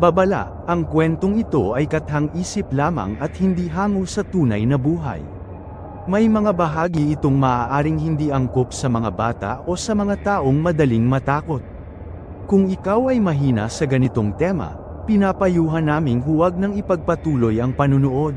Babala, ang kwentong ito ay kathang-isip lamang at hindi hango sa tunay na buhay. May mga bahagi itong maaaring hindi angkop sa mga bata o sa mga taong madaling matakot. Kung ikaw ay mahina sa ganitong tema, pinapayuhan naming huwag nang ipagpatuloy ang panunood.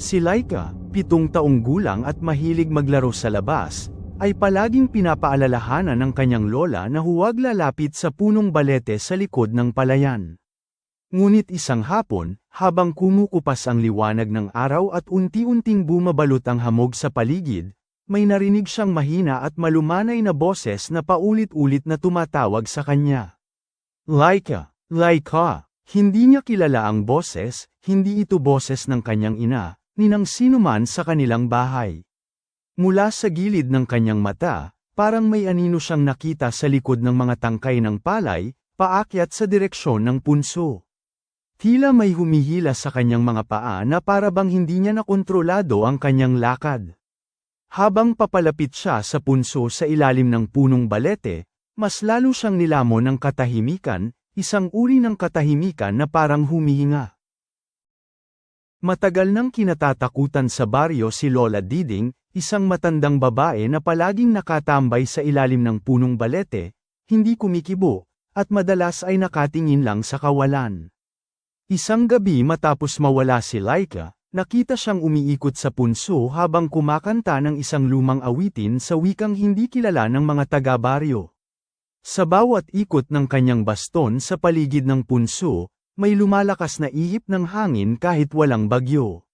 Si Laika, pitong taong gulang at mahilig maglaro sa labas, ay palaging pinapaalalahanan ng kanyang lola na huwag lalapit sa punong balete sa likod ng palayan. Ngunit isang hapon, habang kumukupas ang liwanag ng araw at unti-unting bumabalot ang hamog sa paligid, may narinig siyang mahina at malumanay na boses na paulit-ulit na tumatawag sa kanya. Laika, Laika, hindi niya kilala ang boses, hindi ito boses ng kanyang ina, ni ng sinuman sa kanilang bahay. Mula sa gilid ng kanyang mata, parang may anino siyang nakita sa likod ng mga tangkay ng palay, paakyat sa direksyon ng punso. Tila may humihila sa kanyang mga paa na para bang hindi niya nakontrolado ang kanyang lakad. Habang papalapit siya sa punso sa ilalim ng punong balete, mas lalo siyang nilamon ng katahimikan, isang uri ng katahimikan na parang humihinga. Matagal nang kinatatakutan sa baryo si Lola Diding, isang matandang babae na palaging nakatambay sa ilalim ng punong balete, hindi kumikibo, at madalas ay nakatingin lang sa kawalan. Isang gabi matapos mawala si Laika, nakita siyang umiikot sa punso habang kumakanta ng isang lumang awitin sa wikang hindi kilala ng mga taga-baryo. Sa bawat ikot ng kanyang baston sa paligid ng punso, may lumalakas na ihip ng hangin kahit walang bagyo.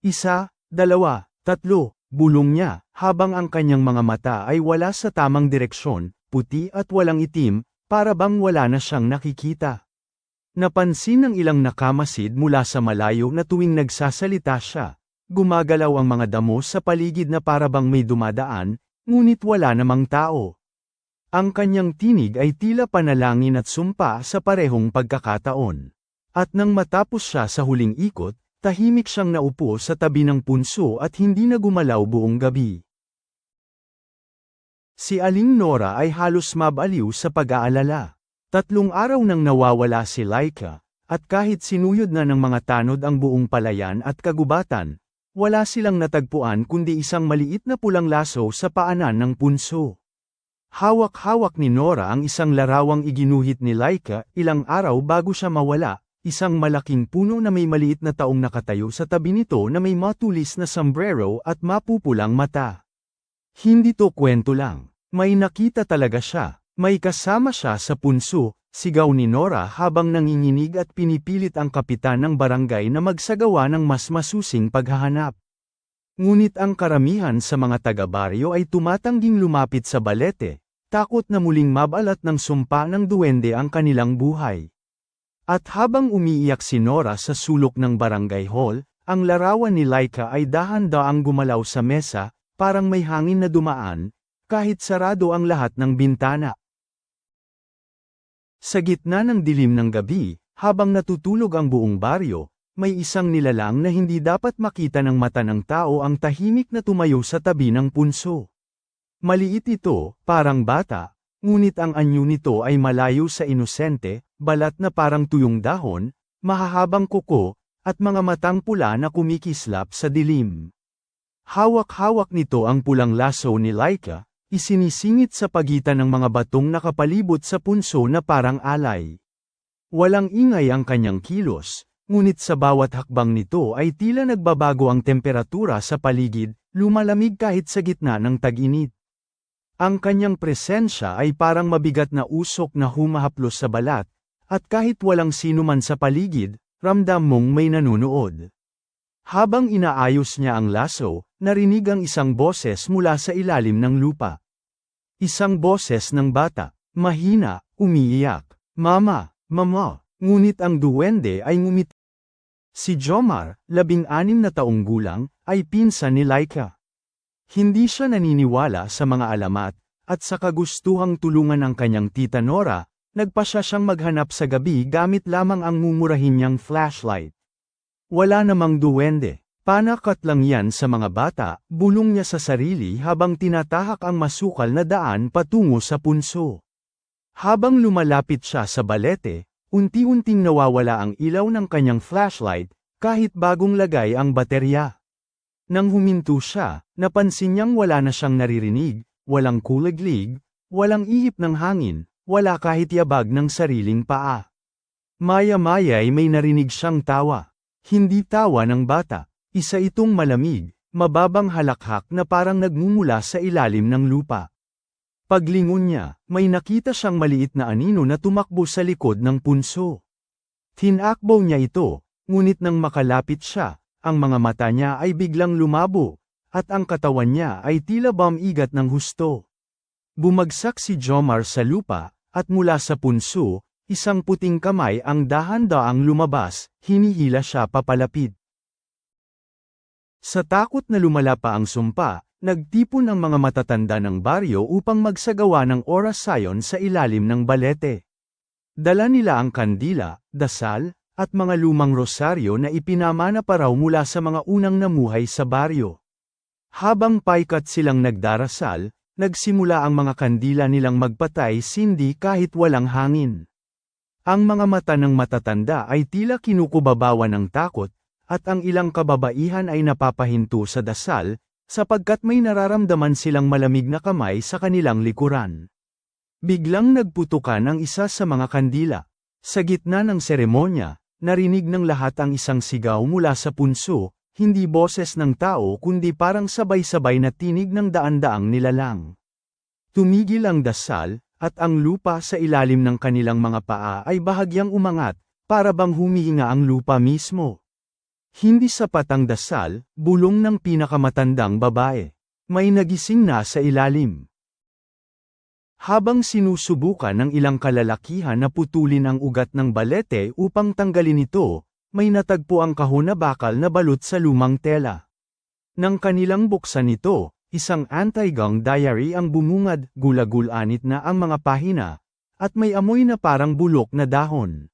Isa, dalawa, tatlo, bulong niya, habang ang kanyang mga mata ay wala sa tamang direksyon, puti at walang itim, para bang wala na siyang nakikita. Napansin ng ilang nakamasid mula sa malayo na tuwing nagsasalita siya, gumagalaw ang mga damo sa paligid na para bang may dumadaan, ngunit wala namang tao. Ang kanyang tinig ay tila panalangin at sumpa sa parehong pagkakataon. At nang matapos siya sa huling ikot, tahimik siyang naupo sa tabi ng punso at hindi na gumalaw buong gabi. Si Aling Nora ay halos mabaliw sa pag-aalala. Tatlong araw nang nawawala si Laika, at kahit sinuyod na ng mga tanod ang buong palayan at kagubatan, wala silang natagpuan kundi isang maliit na pulang laso sa paanan ng punso. Hawak-hawak ni Nora ang isang larawang iginuhit ni Laika ilang araw bago siya mawala, isang malaking puno na may maliit na taong nakatayo sa tabi nito na may matulis na sombrero at mapupulang mata. Hindi to kwento lang, may nakita talaga siya. May kasama siya sa punso, sigaw ni Nora habang nanginginig at pinipilit ang kapitan ng barangay na magsagawa ng mas masusing paghahanap. Ngunit ang karamihan sa mga taga-baryo ay tumatangging lumapit sa balete, takot na muling mabalat ng sumpa ng duwende ang kanilang buhay. At habang umiiyak si Nora sa sulok ng barangay hall, ang larawan ni Laika ay dahan-daang gumalaw sa mesa, parang may hangin na dumaan, kahit sarado ang lahat ng bintana. Sa gitna ng dilim ng gabi, habang natutulog ang buong baryo, may isang nilalang na hindi dapat makita ng mata ng tao ang tahimik na tumayo sa tabi ng punso. Maliit ito, parang bata, ngunit ang anyo nito ay malayo sa inosente, balat na parang tuyong dahon, mahahabang kuko, at mga matang pula na kumikislap sa dilim. Hawak-hawak nito ang pulang laso ni Laika, isinisingit sa pagitan ng mga batong nakapalibot sa punso na parang alay. Walang ingay ang kanyang kilos, ngunit sa bawat hakbang nito ay tila nagbabago ang temperatura sa paligid, lumalamig kahit sa gitna ng tag-init. Ang kanyang presensya ay parang mabigat na usok na humahaplos sa balat, at kahit walang sino man sa paligid, ramdam mong may nanunood. Habang inaayos niya ang laso, narinig ang isang boses mula sa ilalim ng lupa. Isang boses ng bata, mahina, umiiyak. Mama, mama, ngunit ang duwende ay ngumiti. Si Jomar, labing-anim na taong gulang, ay pinsan ni Laika. Hindi siya naniniwala sa mga alamat, at sa kagustuhang tulungan ng kanyang tita Nora, nagpa siya siyang maghanap sa gabi gamit lamang ang mumurahin niyang flashlight. Wala namang duwende, Panakat lang yan sa mga bata, bulong niya sa sarili habang tinatahak ang masukal na daan patungo sa punso. Habang lumalapit siya sa balete, unti-unting nawawala ang ilaw ng kanyang flashlight, kahit bagong lagay ang baterya. Nang huminto siya, napansin niyang wala na siyang naririnig, walang kuliglig, walang ihip ng hangin, wala kahit yabag ng sariling paa. Maya-maya ay may narinig siyang tawa. Hindi tawa ng bata, isa itong malamig, mababang halakhak na parang nagmumula sa ilalim ng lupa. Paglingon niya, may nakita siyang maliit na anino na tumakbo sa likod ng punso. Tinakbo niya ito, ngunit nang makalapit siya, ang mga mata niya ay biglang lumabo, at ang katawan niya ay tila bamigat ng husto. Bumagsak si Jomar sa lupa, at mula sa punso, isang puting kamay ang dahan-daang lumabas, hinihila siya papalapit. Sa takot na lumala pa ang sumpa, nagtipon ang mga matatanda ng baryo upang magsagawa ng orasayon sa ilalim ng balete. Dala nila ang kandila, dasal, at mga lumang rosaryo na ipinamana pa raw mula sa mga unang namuhay sa baryo. Habang paikat silang nagdarasal, nagsimula ang mga kandila nilang magpatay sindi kahit walang hangin. Ang mga mata ng matatanda ay tila kinukubabawan ng takot, at ang ilang kababaihan ay napapahinto sa dasal, sapagkat may nararamdaman silang malamig na kamay sa kanilang likuran. Biglang nagputukan ang isa sa mga kandila. Sa gitna ng seremonya, narinig ng lahat ang isang sigaw mula sa punso, hindi boses ng tao kundi parang sabay-sabay na tinig ng daan-daang nilalang. Tumigil ang dasal, at ang lupa sa ilalim ng kanilang mga paa ay bahagyang umangat, para bang humihinga ang lupa mismo. Hindi sapat ang dasal, bulong ng pinakamatandang babae. May nagising na sa ilalim. Habang sinusubukan ng ilang kalalakihan na putulin ang ugat ng balete upang tanggalin ito, may natagpo ang kahon na bakal na balot sa lumang tela. Nang kanilang buksan ito, isang anti-gang diary ang bumungad, gulagulanit na ang mga pahina, at may amoy na parang bulok na dahon.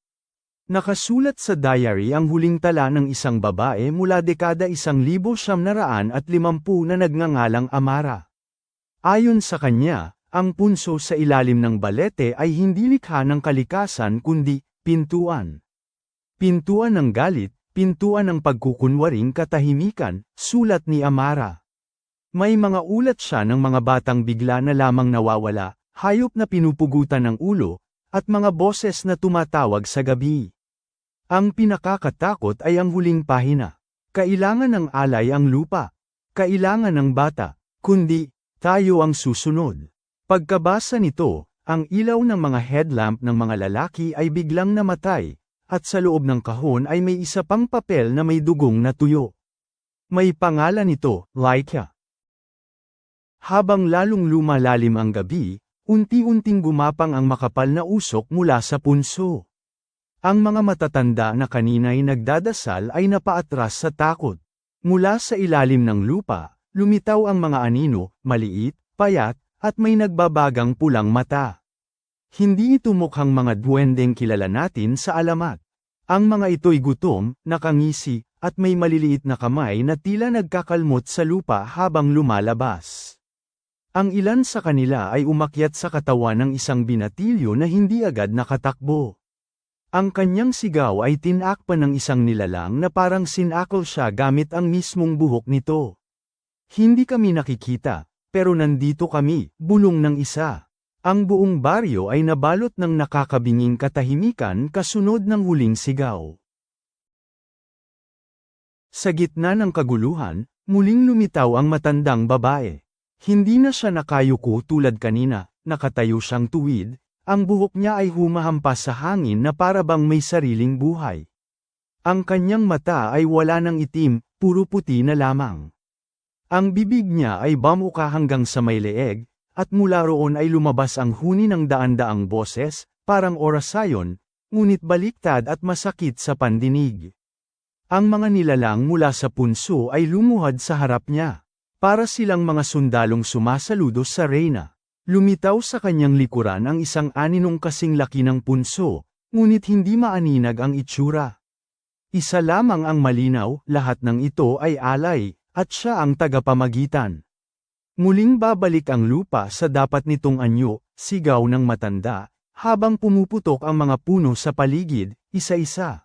Nakasulat sa diary ang huling tala ng isang babae mula dekada 1950 na nagngangalang Amara. Ayon sa kanya, ang punso sa ilalim ng balete ay hindi likha ng kalikasan kundi pintuan. Pintuan ng galit, pintuan ng pagkukunwaring katahimikan, sulat ni Amara. May mga ulat siya ng mga batang bigla na lamang nawawala, hayop na pinupugutan ng ulo, at mga boses na tumatawag sa gabi. Ang pinakakatakot ay ang huling pahina. Kailangan ng alay ang lupa. Kailangan ng bata, kundi, tayo ang susunod. Pagkabasa nito, ang ilaw ng mga headlamp ng mga lalaki ay biglang namatay, at sa loob ng kahon ay may isa pang papel na may dugong na tuyo. May pangalan nito, Laika. Habang lalong lumalalim ang gabi, unti-unting gumapang ang makapal na usok mula sa punso. Ang mga matatanda na kanina'y nagdadasal ay napaatras sa takot. Mula sa ilalim ng lupa, lumitaw ang mga anino, maliit, payat, at may nagbabagang pulang mata. Hindi ito mukhang mga duwendeng kilala natin sa alamat. Ang mga ito'y gutom, nakangisi, at may maliliit na kamay na tila nagkakalmot sa lupa habang lumalabas. Ang ilan sa kanila ay umakyat sa katawan ng isang binatilyo na hindi agad nakatakbo. Ang kanyang sigaw ay tinakpan ng isang nilalang na parang sinakol siya gamit ang mismong buhok nito. Hindi kami nakikita, pero nandito kami, bulong ng isa. Ang buong baryo ay nabalot ng nakakabinging katahimikan kasunod ng huling sigaw. Sa gitna ng kaguluhan, muling lumitaw ang matandang babae. Hindi na siya nakayuko tulad kanina, nakatayo siyang tuwid, ang buhok niya ay humahampas sa hangin na para bang may sariling buhay. Ang kanyang mata ay wala ng itim, puro puti na lamang. Ang bibig niya ay bamuka hanggang sa may leeg, at mula roon ay lumabas ang huni ng daan-daang boses, parang orasayon, ngunit baliktad at masakit sa pandinig. Ang mga nilalang mula sa punso ay lumuhad sa harap niya. Para silang mga sundalong sumasaludo sa reyna. Lumitaw sa kanyang likuran ang isang aninong kasing laki ng punso, ngunit hindi maaninag ang itsura. Isa lamang ang malinaw, lahat ng ito ay alay, at siya ang tagapamagitan. Muling babalik ang lupa sa dapat nitong anyo, sigaw ng matanda, habang pumuputok ang mga puno sa paligid, isa-isa.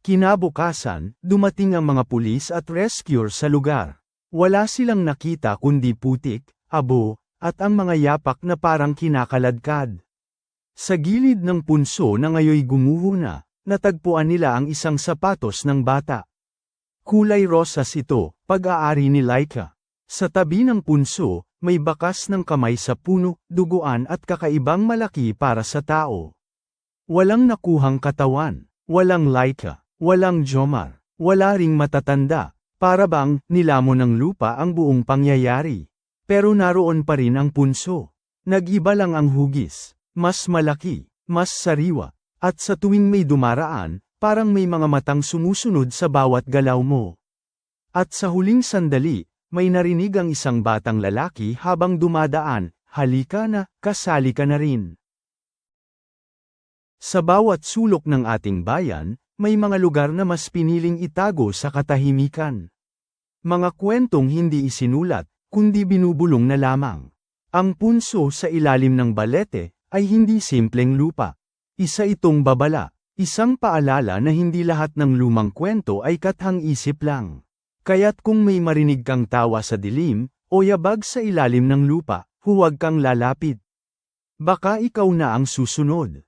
Kinabukasan, dumating ang mga pulis at rescuer sa lugar. Wala silang nakita kundi putik, abo, at ang mga yapak na parang kinakaladkad. Sa gilid ng punso na ngayoy gumuho na, natagpuan nila ang isang sapatos ng bata. Kulay rosas ito, pag-aari ni Laika. Sa tabi ng punso, may bakas ng kamay sa puno, duguan at kakaibang malaki para sa tao. Walang nakuhang katawan, walang Laika, walang Jomar, wala ring matatanda, para bang nilamon ng lupa ang buong pangyayari. Pero naroon pa rin ang punso. Nag-iba lang ang hugis, mas malaki, mas sariwa, at sa tuwing may dumaraan, parang may mga matang sumusunod sa bawat galaw mo. At sa huling sandali, may narinig ang isang batang lalaki habang dumadaan, halika na, kasali ka na rin. Sa bawat sulok ng ating bayan, may mga lugar na mas piniling itago sa katahimikan. Mga kwentong hindi isinulat, kundi binubulong na lamang. Ang punso sa ilalim ng balete, ay hindi simpleng lupa. Isa itong babala, isang paalala na hindi lahat ng lumang kwento ay kathang isip lang. Kaya't kung may marinig kang tawa sa dilim, o yabag sa ilalim ng lupa, huwag kang lalapit. Baka ikaw na ang susunod.